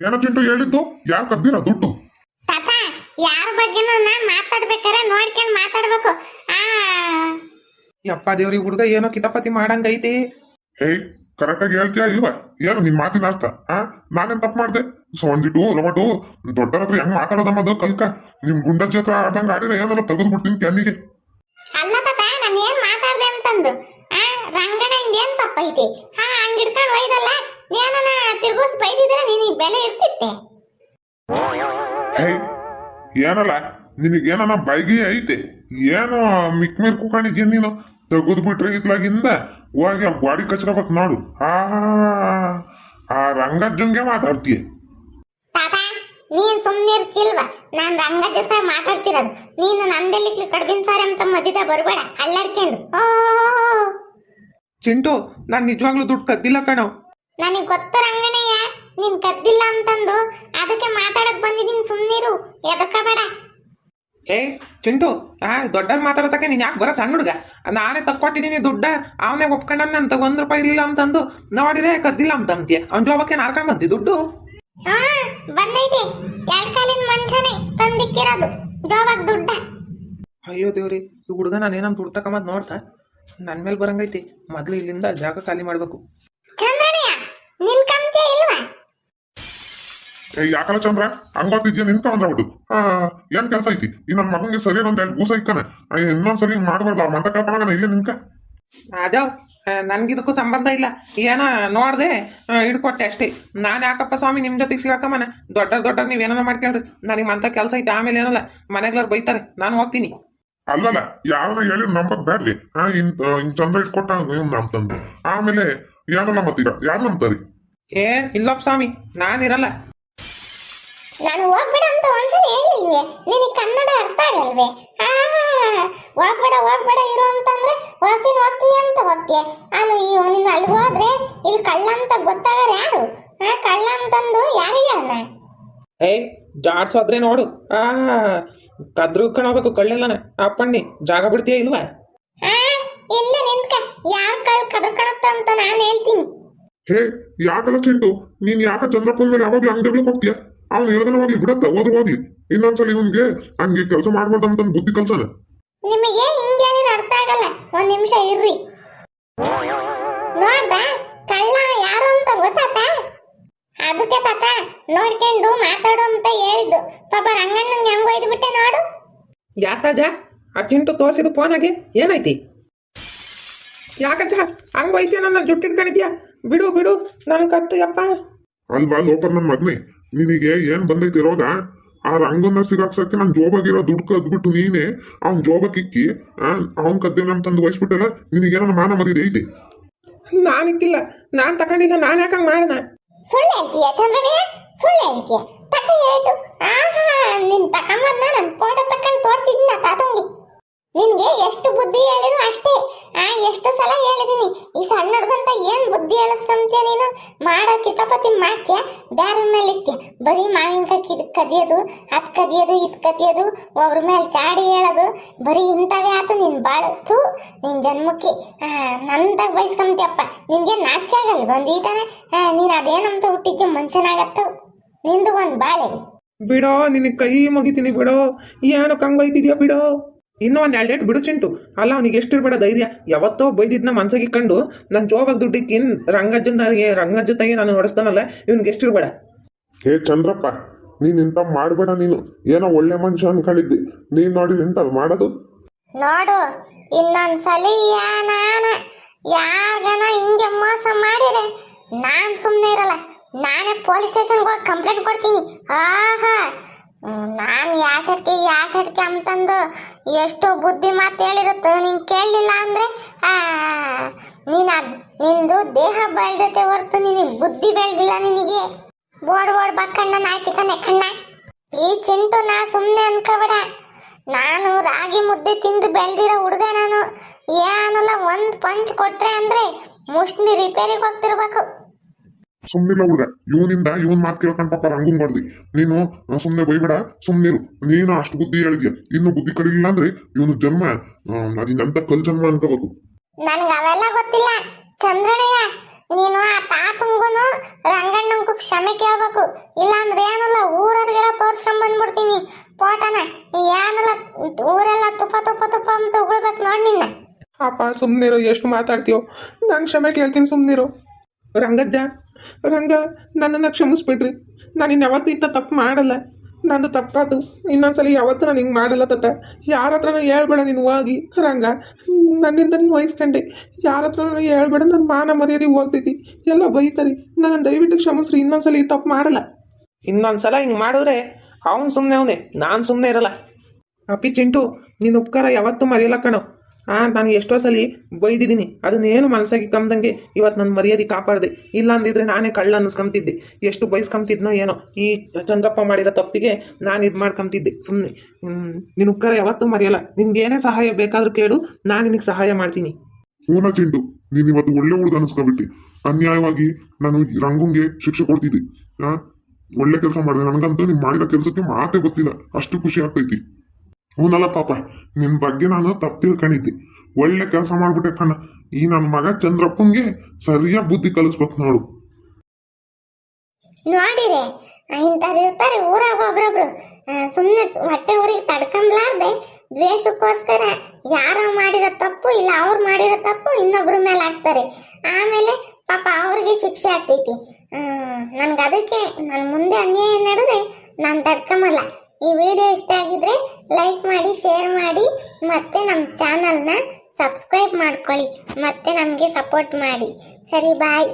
ಏನೋ ಚಿಂಟು ಹೇಳಿದ್ದು? ಯಾರು ಕದ್ದಿರ ದುಡ್ಡು? ತಾತ ಯಾರ ಬಗ್ಗೆನೂ ನಾ ಮಾತಾಡ್ಬೇಕಾರೆ ನೋಡ್ಕೊಂಡು ಮಾತಾಡ್ಬೇಕು. ಆ. ಯಪ್ಪ ದೇವ್ರಿ ಹುಡುಗ ಏನೋ ಕಿತಾಪತಿ ಮಾಡಂಗೈತಿ. ಏಯ್ ಕರೆಕ್ಟಾಗಿ ಹೇಳ್ತೀಯಾ ಇಲ್ವಾ? ಏನು ನಿನ್ ಮಾತಿನ ಅರ್ಥ? ಆ? ನಾನೇನ್ ತಪ್ಪು ಮಾಡ್ದೆ? ಸೊ ಒಂದಿಟ್ಟು ರೊಬಟು ದೊಡ್ಡರ ಹತ್ರ ಹೆಂಗ್ ಮಾತಾಡೋದಮ್ಮದು ಕಲ್ಕ. ನಿಮ್ ಗುಂಡ ಹತ್ರ ಆಡ್ದಂಗ ಆಡಿದ್ರೆ ಏನಾರ ತೆಗೆದು ಬಿಡ್ತೀನಿ ಕೆನ್ನಿಗೆ ಅಲ್ಲ ತಾತ ನಾನು ಏನ್ ಮಾತಾಡ್ದೆ ಅಂತಂದು? ಆ ರಂಗಣ ಹಿಂಗೇನ್ ತಪ್ಪೈತಿ? ಹಾ ಹಂಗ ಇಡ್ಕೊಂಡು ಒಯ್ದಲ್ಲ? ಏನನ ತಿರ್ಗೋಸ್ ಬೈದಿದ್ರೆ ನಿನಗೆ ಬೆಲೆ ಇರ್ತಿತ್ತೆ. ಹೇ ಏನಲ್ಲ ನಿನಗೇನ ಬೈಗಿ ಐತೆ. ಏನೋ ಮಿಕ್ ಮೇಲೆ ಕೂಕೊಂಡಿದ್ಯ ನೀನು? ತೆಗೆದು ಬಿಟ್ರೆ ಇತ್ಲಾಗಿಂದ ಹೋಗಿ ಆ ಗಾಡಿ ಕಚ್ಕೋಬೇಕು ನೋಡು. ಆ ಆ ಜಂಗೆ ಮಾತಾಡ್ತೀಯ. ತಾತ ನೀನ್ ಸುಮ್ನೆ ಇರ್ತಿಲ್ವ? ನಾನ್ ರಂಗ ಜೊತೆ ಮಾತಾಡ್ತಿರೋದು. ನೀನು ನಂದೆಲ್ಲಿ ಕಡ್ಬಿನ್ ಸಾರಿ ಅಂತ ಮಧ್ಯದ ಬರ್ಬೇಡ ಅಲ್ಲಾಡ್ಕೊಂಡು. ಓ ಚಿಂಟು ನಾನ್ ನಿಜವಾಗ್ಲೂ ದುಡ್ಡು ಕದ್ದಿಲ್ಲ ಕಣೋ. ನನಗ್ ಗೊತ್ತು ರಂಗಣಯ್ಯ ನೀನು ಕದ್ದಿಲ್ಲ ಅಂತಂದು. ಅದಕ್ಕೆ ಮಾತಾಡಕ್ ಬಂದಿದ್ದೀನಿ ಸುಮ್ಮನಿರು ಎದಕ್ಕ ಬೇಡ. ಏ ಚಿಂಟು ಆ ದೊಡ್ಡರ್ ಮಾತಾಡತಕ್ಕೆ ನೀನ್ ಯಾಕೆ ಬರೋ ಸಣ್ಣ ಹುಡುಗ? ನಾನೇ ತಕ್ಕೊಟ್ಟಿದ್ದೀನಿ ದುಡ್ಡ ಅವನೇ ಒಪ್ಕೊಂಡ ಅಂತ ಒಂದ್ ರೂಪಾಯಿ ಇಲ್ಲ ಅಂತಂದು. ನೋಡಿದ್ರೆ ಕದ್ದಿಲ್ಲ ಅಂತ ಅಂತೀಯ ಅವ್ನ ಜೋಬಕ್ಕೆ ನಾರ್ಕೊಂಡ್ ಬಂತಿ ದುಡ್ಡು? ಹಾ ಬಂದೈತಿ. ಎರಡ್ ಕಾಲಿನ ಮನುಷ್ಯನೇ ತಂದಿಕ್ಕಿರೋದು. ಜೋಬಾಗ್ ದುಡ್ಡ. ಅಯ್ಯೋ ದೇವ್ರಿ ಈ ಹುಡುಗ ನಾನೇನಂತ ದುಡ್ಡು ತಕೊಂಬದ್ ನೋಡ್ತಾ? ನನ್ ಮೇಲೆ ಬರಂಗೈತಿ. ಮೊದ್ಲು ಇಲ್ಲಿಂದ ಜಾಗ ಖಾಲಿ ಮಾಡ್ಬೇಕು ಚಂದ್ರಣ್ಯ ನಿನ್ ಕಮ್ತೆ ಇಲ್ವಾ ಏ ಯಾಕಲ್ಲ ಚಂದ್ರ ಹಂಗೋತಿದ್ಯ ನಿಂತ ಬಿಡು ಹಾ ಏನ್ ಕೆಲಸ ಐತಿ? ಈ ನನ್ ಮಗನಿಗೆ ಸರಿಯಾಗಿ ಒಂದ್ ಎರಡು ಗೂಸ ಇಕ್ಕನ. ಇನ್ನೊಂದ್ಸರಿ ಹಿಂಗ್ ಮಾಡ್ಬಾರ್ದು. ಮಂತ ಕಳ್ಕೊಳಗನ ಇಲ್ಲಿ ನಿನ್ಕ ಅದಾವ್ ನನ್ಗಿದಕ್ಕೂ ಸಂಬಂಧ ಇಲ್ಲ. ಏನ ನೋಡ್ದೆ ಹಿಡ್ಕೊಟ್ಟೆ ಅಷ್ಟೇ. ನಾನು ಯಾಕಪ್ಪ ಸ್ವಾಮಿ ನಿಮ್ ಜೊತೆಗೆ ಸಿಗಾಕಮ್ಮನ? ದೊಡ್ಡ ದೊಡ್ಡ ನೀವೇನ ಮಾಡ್ಕೇಳ್ರಿ ನನಗೆ ಮಂತ ಕೆಲಸ ಐತೆ ಆಮೇಲೆ ಏನಲ್ಲ ಮನೆಗ್ಲಾರು ಬೈತಾರೆ. ನಾನು ಹೋಗ್ತೀನಿ. ಅಲ್ಲಲ್ಲ ಯಾರನ್ನ ಹೇಳಿ ನಂಬಕ್ ಬ್ಯಾಡ್ರಿ ಹಾ ಇನ್ ಹಿಂಗ್ ಚಂದ್ರ ಇಟ್ಕೊಟ್ಟ ನಮ್ ಆಮೇಲೆ ಏನಲ್ಲ ಮತ್ತೀಗ? ಯಾರು ನಂಬ್ತಾರಿ ಏ ಇಲ್ಲಪ್ಪ ಸ್ವಾಮಿ ನಾನಿರಲ್ಲ ನಾನು ಹೋಗ್ಬೇಡ ಅಂತ ಒಂದ್ಸರಿ ಹೇಳಿಲ್ವೇ ನಿನಗೆ ಕನ್ನಡ ಅರ್ಥ ಆಗಲ್ವೇ? ಆ ಹೋಗ್ಬೇಡ ಹೋಗ್ಬೇಡ ಇರು ಅಂತಂದ್ರೆ ಹೋಗ್ತೀನಿ ಹೋಗ್ತೀನಿ ಅಂತ ಹೋಗ್ತೀಯ. ಅಲ್ಲಿ ಇವ್ ನೀನು ಅಲ್ಲಿಗೆ ಹೋದ್ರೆ ಇಲ್ಲಿ ಕಳ್ಳ ಅಂತ ಗೊತ್ತಾಗಾರ ಯಾರು? ಆ ಕಳ್ಳ ಅಂತಂದು ಯಾರಿಗೆ ಅವನ ಏಯ್ ಜಾಡ್ಸೋದ್ರೆ ನೋಡು. ಆ ಕದ್ರು ಕಣಬೇಕು ಕಳ್ಳಿಲ್ಲನ. ಅಪ್ಪಣ್ಣಿ ಜಾಗ ಬಿಡ್ತೀಯ ಇಲ್ವಾ? ಆ ಇಲ್ಲ ನಿಂತ್ಕ. ಯಾರ್ ಕಳ್ ಕದ್ರಕಣಪ್ಪ ಅಂತ ನಾನು ಹೇಳ್ತೀನಿ. ಹೇ ಯಾಕಲ್ಲ ಚಿಂಟು? ನೀನ್ ಯಾಕ ಚಂದ್ರಪ್ಪನ ಮೇಲೆ ಯಾವಾಗ್ಲೂ ಅಂಗಡಿಗಳಿಗೆ ಹೋಗ್ತೀಯ? ಅವ್ನು ಹೇಳ್ದನ ಹೋಗ್ಲಿ ಬಿಡತ್ತ ಓದು ಹೋಗ್ಲಿ ಇನ್ನೊಂದ್ಸಲ ಇವನ್ಗೆ ಹಂಗೆ ಕೆಲಸ ಮಾಡ್ಬಾರ್ದಂತ ಬುದ್ಧಿ ಕಲ್ಸನ. ನಿಮಗೆ ಹಿಂಗೆ ಹೇಳಿದ್ರೆ ಅರ್ಥ ಆಗಲ್ಲ. ಒಂದ್ ನಿಮಿಷ ಇರ್ರಿ. ನೋಡ್ದ ಕಳ್ಳ ಯಾರು ಅಂತ ಗೊತ್ತಾತ? ಅದಕ್ಕೆ ಪಾಪ ನೋಡ್ಕೊಂಡು ಮಾತಾಡು ಅಂತ ಹೇಳಿದ್ದು. ಪಾಪ ರಂಗಣ್ಣಂಗೆ ಹೆಂಗ್ ಒಯ್ದು ಬಿಟ್ಟೆ ನೋಡು. ಯಾತಾಜ ಆ ಚಿಂಟು ತೋರಿಸಿದ ಫೋನಾಗೆ ಏನೈತಿ ಯಾಕಜ್ಜ? ಹಂಗ್ ಒಯ್ತೀಯ ನನ್ನ ಜುಟ್ಟಿಡ್ಕೊಂಡಿದ್ಯಾ ಬಿಡು ಬಿಡು ನನ್ ಕತ್ತು ಯಪ್ಪ. ಅಲ್ವಾ ಲೋಪ ನನ್ ಮಗ್ನೆ? ನಿನಗೆ ಏನ್ ಬಂದೈತಿ ರೋಗ? ಆ ರಂಗನ್ನ ಸಿಗಾಕ್ಸಕ್ಕೆ ನಾನು ಜೋಬಾಗಿರೋ ದುಡ್ಡು ಕದ್ಬಿಟ್ಟು ನೀನೆ ಅವ್ನ್ ಜೋಬಕ್ ಇಕ್ಕಿ ಅವ್ನ್ ಕದ್ದೇನಂತಂದು ವಹಿಸ್ಬಿಟ್ಟಲ್ಲ ನಿನಗೇನ ಮಾನ ಮರಿದೆ ಐತಿ? ನಾನಿಕ್ಕಿಲ್ಲ ನಾನ್ ತಗೊಂಡಿದ್ದ ನಾನ್ ಯಾಕಂಗ್ ಮಾಡ ಸುಳ್ಳು ಹೇಳ್ತೀಯ ಚಂದ್ರನೇ? ಸುಳ್ಳು ಹೇಳ್ತೀಯ? ತಕ್ಕ ಹೇಳ್ತು ಆಹಾ ನಿನ್ ತಕೊಂಬದ್ನ ನನ್ ಫೋಟೋ ತಕ್ಕಂಡ್ ತೋರ್ಸಿದ್ನ ತಾತಂಗಿ ನಿನ್ಗೆ ಎಷ್ಟು ಬುದ್ಧಿ ಹೇಳಿದ್ರು ಅಷ್ಟೇ. ಆ, ಎಷ್ಟು ಸಲ ಹೇಳಿದೀನಿ. ಈ ಸಣ್ಣ ಹುಡುಗಂತ ಏನ್ ಬುದ್ಧಿ ಹೇಳಿಸ್ಕೊಂತೀಯ ನೀನು? ಮಾಡೋ ಕಿತಾಪತಿ ಮಾಡ್ತೀಯ? ಬ್ಯಾರನ್ ಮೇಲೆ ಬರಿ ಬರೀ ಮಾವಿನಕಾಯಿ ಕಿದ್ ಕದಿಯೋದು, ಅದ್ ಕದಿಯೋದು, ಇದ್ ಕದಿಯೋದು ಒಬ್ರ ಮೇಲೆ ಚಾಡಿ ಹೇಳೋದು. ಬರೀ ಇಂಥವೇ ಆತು ನಿನ್ ಬಾಳತ್ತು ನಿನ್ ಜನ್ಮಕ್ಕೆ. ನಂದಾಗ ಬಯಸ್ಕೊಂತೀಯಪ್ಪ ನಿನ್ಗೆ ನಾಚಿಕೆ ಆಗಲ್ಲ ಬಂದೀಟನ ನೀನ್ ಅದೇನಂತ ಹುಟ್ಟಿದ್ದೆ ಮನುಷ್ಯನಾಗತ್ತವು ನಿಂದು ಒಂದ್ ಬಾಳೆ. ಬಿಡೋ, ನಿನ್ ಕೈ ಮುಗಿತೀನಿ ಬಿಡೋ. ಏನು ಕಂಗೈತಿದ್ಯಾ ಬಿಡೋ? ಇನ್ನೂ ಒಂದು ಎರಡು ಡೇಟ್ ಬಿಡು ಚಿಂಟು. ಅಲ್ಲ ಅವ್ನಿಗೆ ಎಷ್ಟಿರ್ಬೇಡ ಧೈರ್ಯ. ಯಾವತ್ತೋ ಬೈದಿದ್ನ ಮನ್ಸಿಗೆ ಕಂಡು ನನ್ನ ಜೋಬಾಗ ದುಡ್ಡಿಕ್ಕಿನ್ ರಂಗಜ್ಜ ತಾಯಿ ನಾನು ಹೊಡೆಸ್ತಾನಲ್ಲ ಇವ್ನಿಗೆ ಎಷ್ಟಿರ್ಬೇಡ. ಹೇ ಚಂದ್ರಪ್ಪ ನೀನ್ ಇಂಥ ಮಾಡ್ಬೇಡ ನೀನು. ಏನೋ ಒಳ್ಳೆ ಮನುಷ್ಯ ಅನ್ಕೊಂಡಿದ್ದಿ ನೀನ್ ನೋಡಿ ಇಂಥವ್ ಮಾಡೋದು? ನೋಡು ಇನ್ನೊಂದ್ಸಲಿ ನಾನ ಯಾರ್ಗನ ಹಿಂಗೆ ಮೋಸ ಮಾಡಿದ್ರೆ ನಾನ್ ಸುಮ್ಮನೆ ಇರಲ್ಲ. ನಾನೇ ಪೊಲೀಸ್ ಸ್ಟೇಷನ್ಗೆ ಹೋಗಿ ಕಂಪ್ಲೇಂಟ್ ಕೊಡ್ತೀನಿ. ಆಹಾ ನಾನು ಯಾಸಡ್ಕೆ ಯಾಸಡ್ಕೆ ಅಂತಂದು ಎಷ್ಟು ಬುದ್ಧಿ ಮಾತು ಹೇಳಿರುತ್ತೆ, ನೀನು ಕೇಳಲಿಲ್ಲ ಅಂದರೆ ಅದು ಅದ್, ನಿಂದು ದೇಹ ಬೆಳೆದತೆ ಹೊರತು ನಿನಗೆ ಬುದ್ಧಿ ಬೆಳೆದಿಲ್ಲ ನಿನಗೆ. ಬೋಡ್ ಬೋಡ್ ಬಕ್ಕಣ್ಣ ನಾಯ್ತಿ ಕಣ್ಣೆ, ಕಣ್ಣ. ಈ ಚಿಂಟು ನಾ ಸುಮ್ಮನೆ ಅನ್ಕೋಬೇಡ. ನಾನು ರಾಗಿ ಮುದ್ದೆ ತಿಂದು ಬೆಳೆದಿರೋ ಹುಡುಗ ನಾನು. ಏನಲ್ಲ ಒಂದು ಪಂಚ್ ಕೊಟ್ಟರೆ ಅಂದರೆ ಮುಷ್ಟಿ ರಿಪೇರಿಗೆ ಹೋಗ್ತಿರ್ಬೇಕು. ಸುಮ್ನಿಲ್ಲ ಹುಡುಗ ಇವನಿಂದ ಇವನ್ ಮಾತು ಕೇಳ್ಕೊಂಡ್ ಪಾಪ ರಂಗನ್ ಮಾಡ್ದಿ. ನೀನು ಸುಮ್ಮನೆ ಸುಮ್ನೆ ಬೈಬೇಡ ಸುಮ್ನಿರು ನೀನು ಅಷ್ಟು ಬುದ್ಧಿ ಹೇಳಿದ್ಯ? ಇನ್ನು ಬುದ್ಧಿ ಕಲಿಲಿಲ್ಲ ಅಂದ್ರೆ ಇವನು ಜನ್ಮ ಅದಿಂದಂತ ಕಲ್ ಜನ್ಮ ಅನ್ಕೋಬೇಕು ನನ್ಗೆ ಅವೆಲ್ಲ ಗೊತ್ತಿಲ್ಲ. ಚಂದ್ರಣ್ಣಯ್ಯ ನೀನು ಆ ತಾತಂಗುನು ರಂಗಣ್ಣಂಗೂ ಕ್ಷಮೆ ಕೇಳ್ಬೇಕು. ಇಲ್ಲಾಂದ್ರೆ ಏನಲ್ಲ ಊರವ್ರಿಗೆಲ್ಲ ತೋರ್ಸ್ಕೊಂಡ್ ಬಂದ್ಬಿಡ್ತೀನಿ. ಪೋಟನ ಏನಲ್ಲ ಊರೆಲ್ಲ ತುಪ್ಪ ತುಪ್ಪ ತುಪ್ಪ ಅಂತ ಉಗುಳ್ಬೇಕು ನೋಡ್ ನಿನ್ನ. ಪಾಪ ಸುಮ್ಮನಿರೋ ಎಷ್ಟು ಮಾತಾಡ್ತೀಯೋ. ನಾನು ಕ್ಷಮೆ ಕೇಳ್ತೀನಿ ಸುಮ್ಮನಿರೋ ರಂಗಜ್ಜ, ರಂಗ, ನನ್ನನ್ನು ಕ್ಷಮಿಸ್ಬಿಡ್ರಿ. ನಾನು ಇನ್ನು ಯಾವತ್ತೂ ಇಂಥ ತಪ್ಪು ಮಾಡಲ್ಲ. ನಂದು ತಪ್ಪಾತು. ಇನ್ನೊಂದ್ಸಲಿ ಯಾವತ್ತೂ ನಾನು ಹಿಂಗೆ ಮಾಡಲ್ಲ ತತ್ತ ಯಾರ ಹತ್ರನೂ ಹೇಳ್ಬೇಡ ನೀನು ಹೋಗಿ. ರಂಗ, ನನ್ನಿಂದ ನೀನು ವಹಿಸ್ಕೊಂಡೆ. ಯಾರ ಹತ್ರನೂ ಹೇಳ್ಬೇಡ ನನ್ನ ಮಾನ ಮರ್ಯಾದೆ ಹೋಗ್ತೈತಿ. ಎಲ್ಲ ಬೈತಾರೆ. ನನ್ನ ದಯವಿಟ್ಟು ಕ್ಷಮಿಸ್ರಿ. ಇನ್ನೊಂದ್ಸಲಿ ಈ ತಪ್ಪು ಮಾಡಲ್ಲ. ಇನ್ನೊಂದ್ಸಲ ಹಿಂಗೆ ಮಾಡಿದ್ರೆ ಅವನು ಸುಮ್ಮನೆ ಅವನೇ. ನಾನು ಸುಮ್ಮನೆ ಇರಲ್ಲ. ಅಪ್ಪಿ ಚಿಂಟು ನಿನ್ನ ಉಪಕಾರ ಯಾವತ್ತೂ ಮರೆಯಲ್ಲ ಕಣೋ. ಆ, ನಾನು ಎಷ್ಟೋ ಸಲ ಬೈದಿದ್ದೀನಿ. ಅದನ್ನೇನು ಮನಸ್ಸಾಗಿ ಕಮ್ದಂಗೆ ಇವತ್ತು ನನ್ನ ಮರ್ಯಾದೆ ಕಾಪಾಡಿದೆ. ಇಲ್ಲ ಅಂದಿದ್ರೆ ನಾನೇ ಕಳ್ಳ ಅನ್ನಿಸ್ಕೊಂತಿದ್ದೆ ಎಷ್ಟು ಬಯಸ್ಕೊಂತಿದ್ನೋ ಏನೋ. ಈ ಚಂದ್ರಪ್ಪ ಮಾಡಿರೋ ತಪ್ಪಿಗೆ ನಾನು ಇದು ಮಾಡ್ಕೊಂತಿದ್ದೆ ಸುಮ್ಮನೆ ನಿನ್ನ ಉಕ್ಕರ ಯಾವತ್ತೂ ಮರೆಯಲ್ಲ. ನಿನ್ಗೇನೇ ಸಹಾಯ ಬೇಕಾದ್ರೂ ಕೇಳು. ನಾನು ನಿನಗೆ ಸಹಾಯ ಮಾಡ್ತೀನಿ. ಹೂನ ಚಿಂಟು, ನೀನು ಇವತ್ತು ಒಳ್ಳೆ ಹುಡುಗ ಅನ್ನಿಸ್ಕೊಬಿಟ್ಟು ಅನ್ಯಾಯವಾಗಿ ನಾನು ರಂಗುಂಗೆ ಶಿಕ್ಷೆ ಕೊಡ್ತಿದ್ದೆ. ಒಳ್ಳೆ ಕೆಲಸ ಮಾಡಿದೆ. ನನಗಂತೂ ನೀನ್ ಮಾಡಿದ ಕೆಲಸಕ್ಕೆ ಮಾತೇ ಗೊತ್ತಿಲ್ಲ. ಅಷ್ಟು ಖುಷಿ ಆಗ್ತೈತಿ. ಹೂನಲ್ಲ ಪಾಪ, ನಿನ್ ಬಗ್ಗೆ ನಾನು ತಪ್ಪು ತಿಳ್ಕೊಂಡಿದ್ದೆ. ಒಳ್ಳೆ ಕೆಲಸ ಮಾಡ್ಬಿಟ್ಟೆ ಕಣ್ಣ. ಈ ನನ್ನ ಮಗ ಚಂದ್ರಪ್ಪಂಗೆ ಸರಿಯಾಗಿ ಬುದ್ಧಿ ಕಲಿಸ್ಬೇಕು ನೋಡು. ನೋಡಿರಿ ಇಂಥವ್ರು ಇರ್ತಾರೆ, ಊರಾಗ ಒಬ್ರೊಬ್ರು. ಸುಮ್ಮನೆ ಹೊಟ್ಟೆ ಊರಿಗೆ ತಡ್ಕೊಂಬ್ಲಾರ್ದೆ, ದ್ವೇಷಕ್ಕೋಸ್ಕರ ಯಾರ ಮಾಡಿರೋ ತಪ್ಪು ಇಲ್ಲ ಅವ್ರು ಮಾಡಿರೋ ತಪ್ಪು ಇನ್ನೊಬ್ರ ಮೇಲೆ ಹಾಕ್ತಾರೆ. ಆಮೇಲೆ ಪಾಪ ಅವ್ರಿಗೆ ಶಿಕ್ಷೆ ಆಗ್ತೈತಿ. ನನ್ಗೆ ಅದಕ್ಕೆ ನಾನು ಮುಂದೆ ಅನ್ಯಾಯ ನಡೆದ್ರೆ ನಾನು ತಡ್ಕೊಂಬಲ್ಲ. ಈ ವಿಡಿಯೋ ಇಷ್ಟ ಆಗಿದ್ರೆ ಲೈಕ್ ಮಾಡಿ, ಶೇರ್ ಮಾಡಿ, ಮತ್ತೆ ನಮ್ಮ ಚಾನಲ್ನ ಸಬ್ಸ್ಕ್ರೈಬ್ ಮಾಡ್ಕೊಳ್ಳಿ, ಮತ್ತೆ ನಮಗೆ ಸಪೋರ್ಟ್ ಮಾಡಿ. ಸರಿ ಬಾಯ್